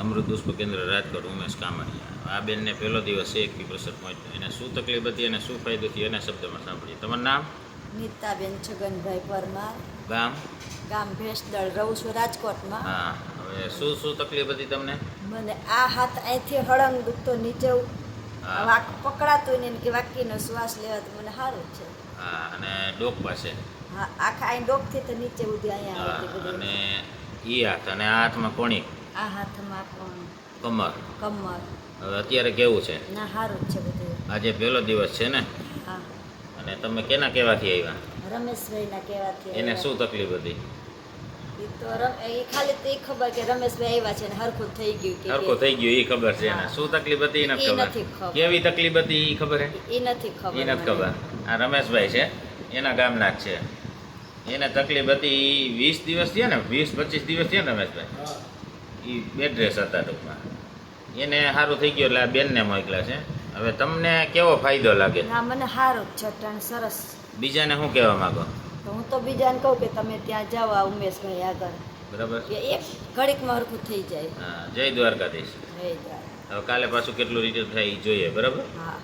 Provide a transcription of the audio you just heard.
અમૃત પુષ્પ કેન્દ્ર રાજકોટ ઉમેશ કામણિયા આ બેનને પહેલો દિવસ છે એક બી પ્રસર પહોંચ્યો એને શું તકલીફ હતી અને શું ફાયદો થયો એના શબ્દમાં સાંભળીએ. તમારું નામ? નીતાબેન છગનભાઈ પરમાર. ગામ? ગામ ભેંસદળ રહું છું રાજકોટમાં. હા હવે શું શું તકલીફ હતી તમને? મને આ હાથ અહીંથી હળંગ દુખતો નીચે વાક પકડાતું ને કે વાકીનો શ્વાસ લેવાતો મને સારું છે. હા અને ડોક પાસે? હા આખા અહીં ડોકથી તો નીચે સુધી અહીંયા અને ઈ હાથ અને આ હાથમાં કોણી? આ હાથમાં પણ કમર? કમર. હવે અત્યારે કેવું છે? ના સારું છે બધું. આજે પહેલો દિવસ છે ને? હા. અને તમે કેના કેવાથી આવ્યા? રમેશભાઈના કેવાથી એને શું તકલીફ હતી? તો એ ખાલી તો એ ખબર કે રમેશભાઈ આવ્યા છે ને હરખું થઈ ગયું કે થઈ ગયું એ ખબર છે એને. શું તકલીફ હતી એ નથી ખબર. કેવી તકલીફ હતી એ ખબર હે? એ નથી ખબર એ નથી ખબર. આ રમેશભાઈ છે એના ગામના જ છે. એને તકલીફ હતી વીસ દિવસ થયા ને? વીસ પચીસ દિવસ થયા ને રમેશભાઈ? એ બેડ રેસ હતા ટૂંકમાં. એને સારું થઈ ગયું એટલે આ બેનને મોકલ્યા છે. હવે તમને કેવો ફાયદો લાગે? ના મને સારું જ છે સરસ. બીજાને શું કહેવા માંગો? તો હું તો બીજાને કહું કે તમે ત્યાં જાઓ આ ઉમેશભાઈ આગળ. બરાબર. એક ઘડીકમાં હરખું થઈ જાય. હા જય દ્વારકાધીશ. જય દ્વારકા. હવે કાલે પાછું કેટલું રિટર્ન થાય એ જોઈએ બરાબર? હા.